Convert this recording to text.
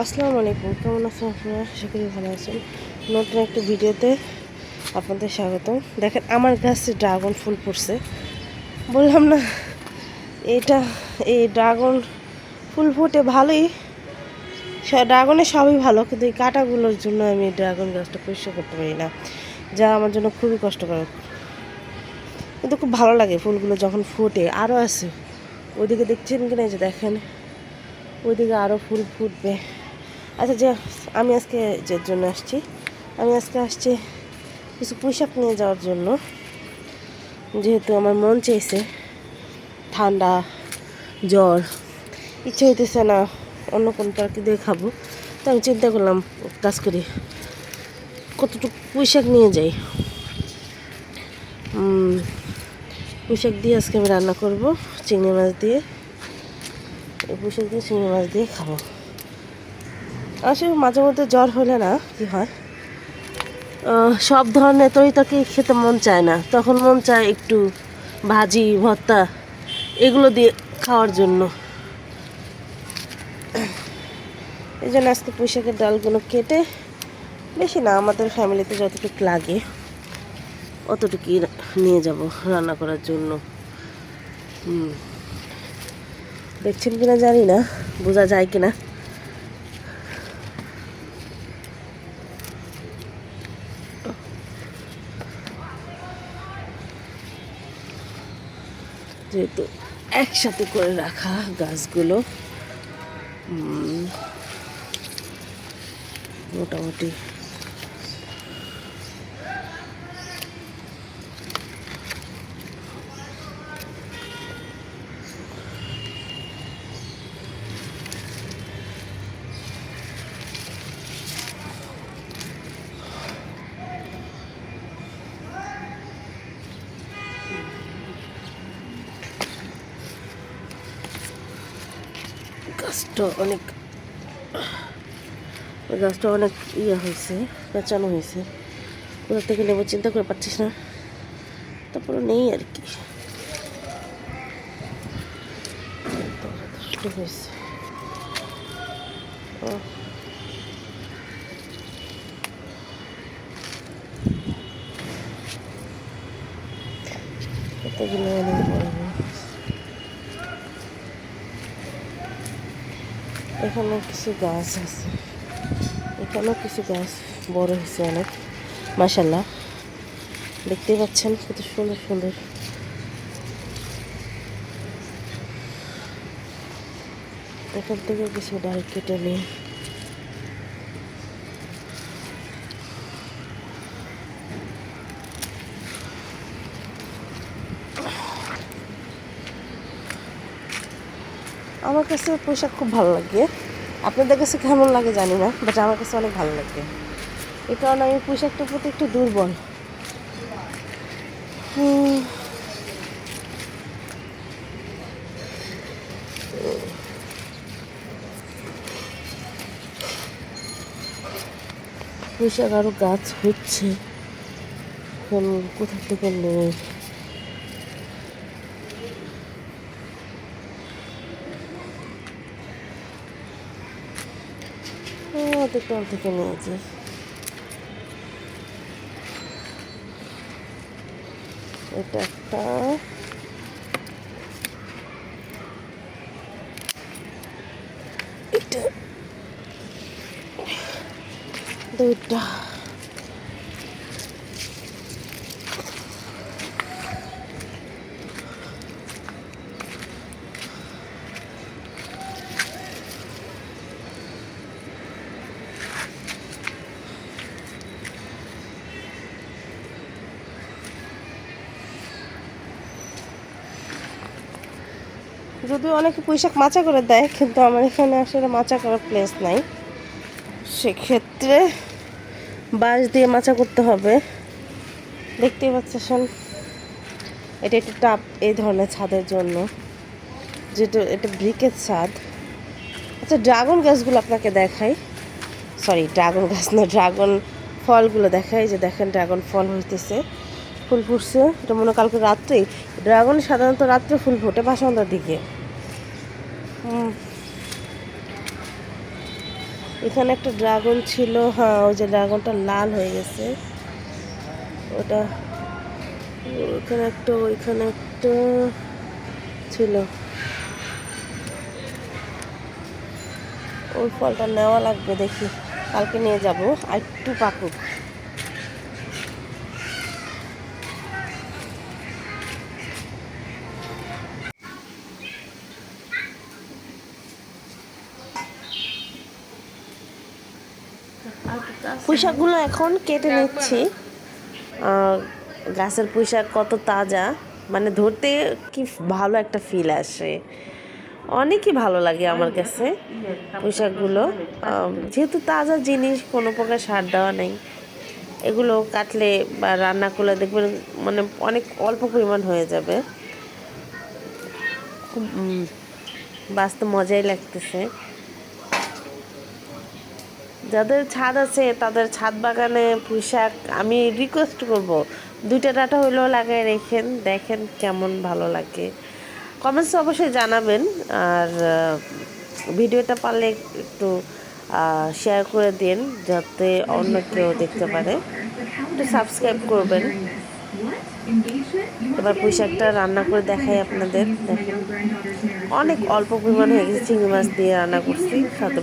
আসসালামু আলাইকুম, কেমন আছেন আপনারা? আশা করি ভালো আছেন। নতুন একটা ভিডিওতে আপনাদের স্বাগত দেখেন, আমার গাছে ড্রাগন ফুল পড়ছে। বললাম না, এটা, এই ড্রাগন ফুল ফুটে ভালোই। ড্রাগনের সবই ভালো, কিন্তু এই কাঁটাগুলোর জন্য আমি ড্রাগন গাছটা পরিষ্কার করতে পারি না, যা আমার জন্য খুবই কষ্টকর কিন্তু খুব ভালো লাগে ফুলগুলো যখন ফুটে। আরও আছে। ওইদিকে দেখছেন কিনা যে দেখেন, ওইদিকে আরও ফুল ফুটবে। আচ্ছা যে আমি আজকে যে জন্য আসছি আমি আজকে আসছি কিছু পোশাক নিয়ে যাওয়ার জন্য। যেহেতু আমার মন চেয়েছে ঠান্ডা জ্বর ইচ্ছে হইতেছে না অন্য কোনো পার্কে দিয়ে খাব তো আমি চিন্তা করলাম কাজ করি কতটুকু পোশাক নিয়ে যাই। উম, পুঁইশাক দিয়ে আজকে আমি রান্না করব চিংড়ি মাছ দিয়ে। এই পুঁইশাক দিয়ে চিংড়ি মাছ দিয়ে খাব। আসলে মাঝে মধ্যে জ্বর হলে না কি হয়? সব ধরনের তরিতরকারি খেতে মন চায় না। তখন মন চায় একটু ভাজি, ভর্তা এগুলো দিয়ে খাওয়ার জন্য। এই জন্য আজকে পুঁইশাকের ডালগুলো কেটে বেশি না, আমাদের ফ্যামিলিতে যতটুকু লাগে অতটুকুই নিয়ে যাব রান্না করার জন্য। দেখছেন কিনা জানি না, বোঝা যায় কিনা। যেহেতু একসাথে করে রাখা গাছগুলো। মোটামুটি গাছটা অনেক গাছটা অনেক ইয়ে হয়েছে, পেঁচানো হয়েছে। কোথা থেকে নেব চিন্তা করে পারছিস না। তারপরে নেই আর কি। হয়েছে। ও। কতগুলো অনেক বড় বড় এখানে কিছু গাছ আছে। এখানেও কিছু গাছ বড় হয়েছে অনেক মাসাল্লাহ দেখতে পাচ্ছেন কত সুন্দর সুন্দর। এখান থেকে কিছু ডাল কেটে নিই আমার কাছে পোশাক খুব ভালো লাগে। আপনাদের কাছে কেমন লাগে জানি না বাট আমার কাছে অনেক ভালো লাগে। এই কারণে আমি পোশাকটার প্রতি একটু দুর্বল। পোশাক আরও গাছ হচ্ছে। এখন কোথা থেকে নেই দোকান থেকে নিয়েছি। এটা একটা। এটা। দুইটা। যদিও অনেকে পোশাক মাচা করে দেয়, কিন্তু আমার এখানে আসলে মাচা করার প্লেস নাই। সেক্ষেত্রে বাঁশ দিয়ে মাচা করতে হবে। দেখতেই পাচ্ছেন, এটা একটু টাপ এই ধরনের ছাদের জন্য। যেটা এটা ব্রিকের ছাদ। আচ্ছা ড্রাগন গাছগুলো আপনাকে দেখাই। সরি ড্রাগন গাছ না ড্রাগন ফলগুলো দেখাই। যে দেখেন ড্রাগন ফল হইতেছে। ফুল ফুটছে, এটা মনে কালকে রাত্রেই ড্রাগন সাধারণত রাত্রে ফুল ফোটে বা সন্ধ্যার দিকে এখানে একটা ড্রাগন ছিল হ্যাঁ ওই যে ড্রাগনটা লাল হয়ে গেছে। ওটা, ওইখানে একটা ওইখানে একটা ছিল। ওই ফলটা নেওয়া লাগবে, দেখি। কালকে নিয়ে যাব, আর একটু পাকুক। পুঁইশাকগুলো এখন কেটে নিচ্ছি। গাছের পুঁইশাক কত তাজা। মানে ধরতে কি ভালো একটা ফিল আসে। অনেকই ভালো লাগে আমার কাছে পুঁইশাকগুলো আহ, যেহেতু তাজা জিনিস কোনো প্রকার সার দেওয়া নেই। এগুলো কাটলে বা রান্না করলে দেখবেন মানে অনেক অল্প পরিমাণ হয়ে যাবে। খুব বাস্তব মজাই লাগতেছে। যাদের ছাদ আছে, তাদের ছাদ বাগানে পুঁইশাক আমি রিকোয়েস্ট করব। দুইটা ডাটা হইলেও লাগাই রেখেন, দেখেন কেমন ভালো লাগে। কমেন্টস অবশ্যই জানাবেন, আর ভিডিওটা পারলে একটু শেয়ার করে দিন, যাতে অন্য কেউ দেখতে পারে। একটু সাবস্ক্রাইব করবেন। এবার পুঁইশাকটা রান্না করে দেখাই আপনাদের। দেখেন, অনেক অল্প পরিমাণ হয়ে গেছে চিংড়ি মাছ দিয়ে রান্না করছি, সাথে